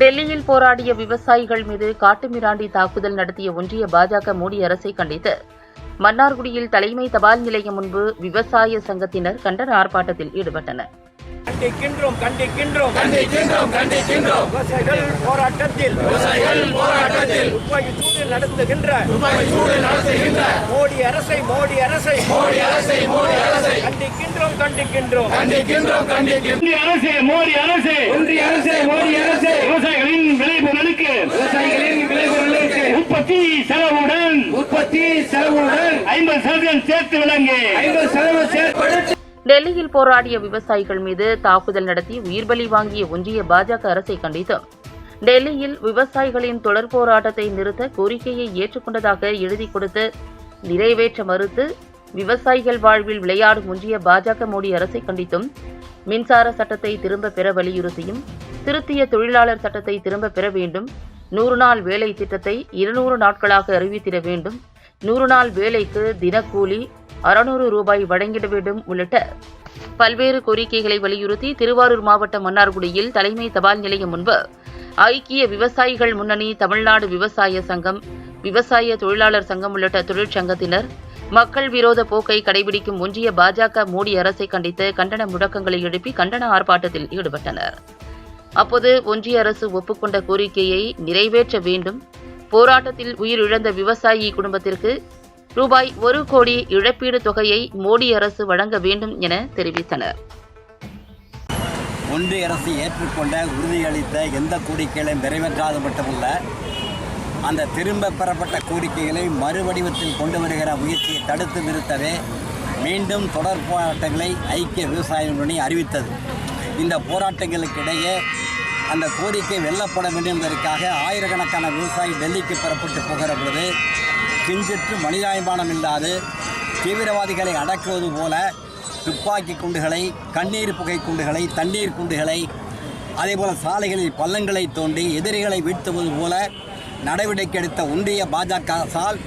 டெல்லியில் போராடிய விவசாயிகள் மீது காட்டுமிராண்டி தாக்குதல் நடத்திய ஒன்றிய பாஜக மோடி அரசை கண்டித்து. மன்னார்குடியில் தலைமை தபால் நிலையம் முன்பு விவசாய சங்கத்தினர் கண்டன ஆர்ப்பாட்டத்தில் ஈடுபட்டனர். கண்டிக்கின்றோம் கண்டிக்கின்றோம். கண்டிக்கின்றோம் கண்டிக்கின்றோம். விவசாயிகள் போராட்டத்தில் விவசாயிகள் போராட்டத்தில். துப்பாக்கி சூடு நடத்துகின்ற துப்பாக்கி சூடு நடத்துகின்ற. மோடி அரசை மோடி அரசை. மோடி அரசை மோடி அரசை. கண்டிக்கின்றோம் கண்டிக்கின்றோம். கண்டிக்கின்றோம் கண்டிக்கின்றோம். அரசு மோடி அரசு. ஒன்றிய அரசு மோடி அரசு. விவசாயிகளின் விளைபொருளுக்கு விவசாயிகளின் விளைபொருளுக்கு உற்பத்தி செலவுடன் உற்பத்தி செலவுடன் ஐம்பது சதவீதம் சேர்த்து வழங்கு ஐம்பது சதவீதம் செயற்படுத்தி டெல்லியில் போராடிய விவசாயிகள் மீது தாக்குதல் நடத்தி உயிர்பலி வாங்கிய ஒன்றிய பாஜக அரசை கண்டித்து டெல்லியில் விவசாயிகளின் தொடர் போராட்டத்தை நிறுத்த கோரிக்கையை ஏற்றுக்கொண்டதாக எழுதி கொடுத்து நிறைவேற்ற மறுத்து விவசாயிகள் வாழ்வில் விளையாடும் ஒன்றிய பாஜக மோடி அரசை கண்டித்தும் மின்சார சட்டத்தை திரும்ப பெற வலியுறுத்தியும் திருத்திய தொழிலாளர் சட்டத்தை திரும்ப பெற வேண்டும் நூறு நாள் வேலை திட்டத்தை இருநூறு நாட்களாக அறிவித்திட வேண்டும் நூறு நாள் வேலைக்கு தினக்கூலி அறுநூறு ரூபாய் வழங்கிட வேண்டும் உள்ளிட்ட பல்வேறு கோரிக்கைகளை வலியுறுத்தி திருவாரூர் மாவட்டம் மன்னார்குடியில் தலைமை தபால் நிலையம் முன்பு ஐக்கிய விவசாயிகள் முன்னணி தமிழ்நாடு விவசாய சங்கம் விவசாய தொழிலாளர் சங்கம் உள்ளிட்ட தொழிற்சங்கத்தினர் மக்கள் விரோத போக்கை கடைபிடிக்கும் ஒன்றிய பாஜக மோடி அரசை கண்டித்து கண்டன முழக்கங்களை எழுப்பி கண்டன ஆர்ப்பாட்டத்தில் ஈடுபட்டனர். அப்போது ஒன்றிய அரசு ஒப்புக்கொண்ட கோரிக்கையை நிறைவேற்ற வேண்டும். போராட்டத்தில் உயிரிழந்த விவசாயி குடும்பத்திற்கு ரூபாய் ஒரு கோடி இழப்பீடு தொகையை மோடி அரசு வழங்க வேண்டும் என தெரிவித்தனர். ஒன்றிய அரசு ஏற்றுக்கொண்ட உறுதியளித்த எந்த கோரிக்கைகளையும் நிறைவேற்றாது மட்டுமல்ல. அந்த திரும்ப பெறப்பட்ட கோரிக்கைகளை மறுவடிவத்தில் கொண்டு வருகிற முயற்சியை தடுத்து நிறுத்தவே மீண்டும் தொடர் போராட்டங்களை ஐக்கிய விவசாய முன்னணி அறிவித்தது. இந்த போராட்டங்களுக்கிடையே அந்த கோரிக்கை வெல்லப்பட வேண்டும் என்பதற்காக ஆயிரக்கணக்கான விவசாயி டெல்லிக்கு புறப்பட்டு போகிற பொழுது கிஞ்சிற்று மனிதாபிமானம் இல்லாது தீவிரவாதிகளை அடக்குவது போல துப்பாக்கி குண்டுகளை கண்ணீர் புகை குண்டுகளை தண்ணீர் குண்டுகளை அதேபோல் சாலைகளில் பள்ளங்களை தோண்டி எதிரிகளை வீழ்த்துவது போல நடவடிக்கை எடுத்த ஒன்றிய பாஜக அரசால்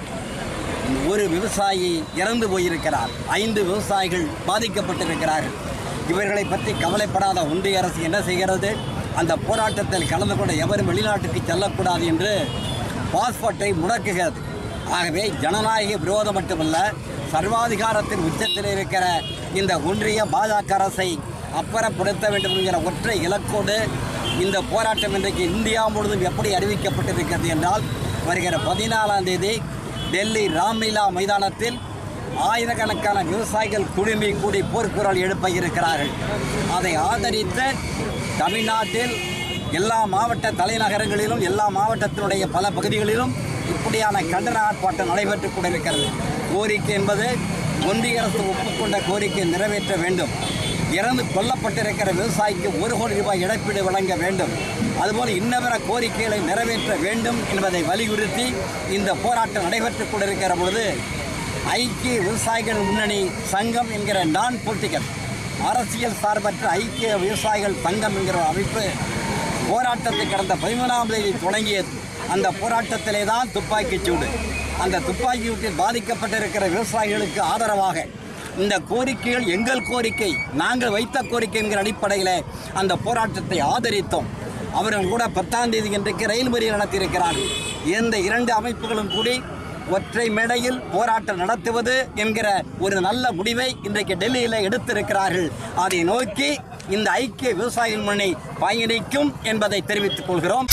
ஒரு விவசாயி இறந்து போயிருக்கிறார். ஐந்து விவசாயிகள் பாதிக்கப்பட்டிருக்கிறார்கள் இவர்களை பற்றி கவலைப்படாத ஒன்றிய அரசு என்ன செய்கிறது? அந்த போராட்டத்தில் கலந்து கொண்ட எவரும் வெளிநாட்டுக்கு செல்லக்கூடாது என்று பாஸ்போர்ட்டை முடக்குகிறது. ஆகவே ஜனநாயக விரோதம் மட்டுமல்ல சர்வாதிகாரத்தின் உச்சத்தில் இருக்கிற இந்த ஒன்றிய பாஜக அரசை அப்புறப்படுத்த வேண்டும் என்கிற ஒற்றை இலக்கோடு இந்த போராட்டம் இன்றைக்கு இந்தியா முழுவதும் எப்படி அறிவிக்கப்பட்டிருக்கிறது என்றால் வருகிற பதினாலாம் தேதி டெல்லி ராம்லீலா மைதானத்தில் ஆயிரக்கணக்கான விவசாயிகள் குழுமி கூடி போர்க்குரல் எழுப்ப இருக்கிறார்கள். அதை ஆதரித்து தமிழ்நாட்டில் எல்லா மாவட்ட தலைநகரங்களிலும் எல்லா மாவட்டத்தினுடைய பல பகுதிகளிலும் இப்படியான கண்டன ஆர்ப்பாட்டம் நடைபெற்றுக் கொண்டிருக்கிறது. கோரிக்கை என்பது ஒன்றிய அரசு ஒப்புக்கொண்ட கோரிக்கை நிறைவேற்ற வேண்டும். இறந்து கொல்லப்பட்டிருக்கிற விவசாயிக்கு ஒரு கோடி ரூபாய் இழப்பீடு வழங்க வேண்டும். அதுபோல் இன்னவர கோரிக்கைகளை நிறைவேற்ற வேண்டும் என்பதை வலியுறுத்தி இந்த போராட்டம் நடைபெற்றுக் கொண்டிருக்கிற பொழுது ஐக்கிய விவசாயிகள் முன்னணி சங்கம் என்கிற நான் பொலிட்டிக்கல் அரசியல் சார்பற்ற ஐக்கிய விவசாயிகள் சங்கம் என்கிற அமைப்பு போராட்டத்தை கடந்த பதிமூணாம் தேதி தொடங்கியது அந்த போராட்டத்திலே தான் துப்பாக்கிச் சூடு. அந்த துப்பாக்கி சூட்டில் பாதிக்கப்பட்டிருக்கிற விவசாயிகளுக்கு ஆதரவாக இந்த கோரிக்கைகள் எங்கள் கோரிக்கை நாங்கள் வைத்த கோரிக்கை என்கிற அடிப்படையில் அந்த போராட்டத்தை ஆதரித்தோம். அவர்கள் கூட பத்தாம் தேதி இன்றைக்கு ரயில் மறியல் நடத்தியிருக்கிறார்கள். இந்த இரண்டு அமைப்புகளும் கூடி ஒற்றை மேடையில் போராட்டம் நடத்துவது என்கிற ஒரு நல்ல முடிவை இன்றைக்கு டெல்லியில் எடுத்திருக்கிறார்கள். அதை நோக்கி இந்த ஐக்கிய விவசாயிகள் முன்னணி பயணிக்கும் என்பதை தெரிவித்துக் கொள்கிறோம்.